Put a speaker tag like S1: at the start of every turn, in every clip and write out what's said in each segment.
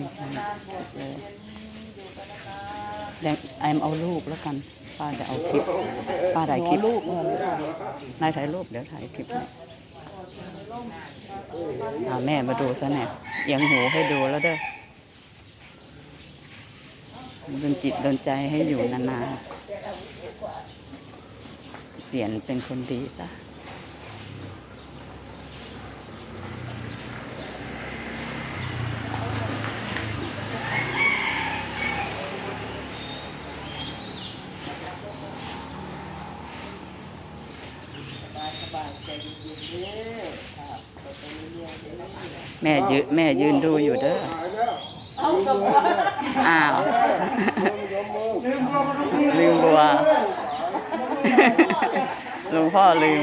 S1: มีแค่นี้เลยแดงไอมเอารูปแล้วกัน ป้าจะเอาคลิป ป้าถ่ายคลิปรูปนายถ่ายรูปเดี๋ยวถ่ายคลิปให้อาแม่มาดูซะแน่ยังหูให้ดูแล้วเด้อดนจิตดนใจให้อยู่นานๆ เปลี่ยนเป็นคนดีซะ แม่ยืนแม่ยืนดูอยู่เด้ออ้าวลืมบัวหลวงพ่อลืม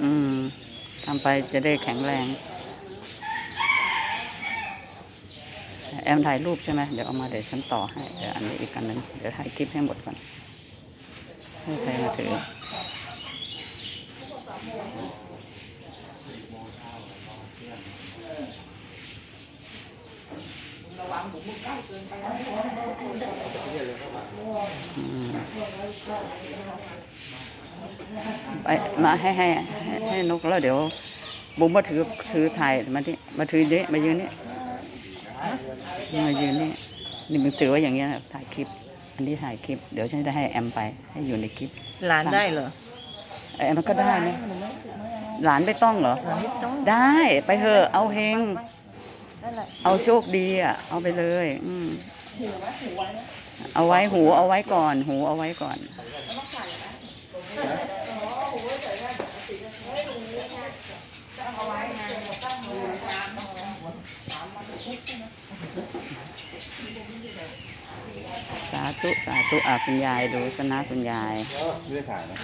S1: อืมทำไปจะได้แข็งแรง แอมถ่ายรูปใช่ไหมเดี๋ยวเอามาเดี๋ยวฉันต่อให้ เดี๋ยวอันนี้อีกอันหนึงเดี๋ยวถ่ายคลิปให้หมดก่อน ให้ใครมาถืออืม ไปมาให้ให้ให้ให้นกแล้วเดี๋ยวบุ๋มมาถือถือถ่ายมาที่มาถือเยอะมายืนนี่มายืนนี่นี่มึงถือไว่าอย่างเงี้ยนะถ่ายคลิป อันนี้ถ่ายคลิป เดี๋ยวฉันจะให้แอมไป ให้อยู่ในคลิป
S2: หลานได้เหรอ
S1: แอมมันก็ได้นะหลานไม่ต้องเหรอ
S2: หลานไม่ต้อง
S1: ได้ไปเถอะเอาเฮง
S2: นั่นแหละ
S1: เอาโชคดีอะ เอาไปเลย อืมเอาไว้หูเอาไว้ก่อน หูเอาไว้ก่อน สา ธุสาธุอะคุณยายดูสนะคุณยาย
S3: ไม่ได้ถ่ายนะ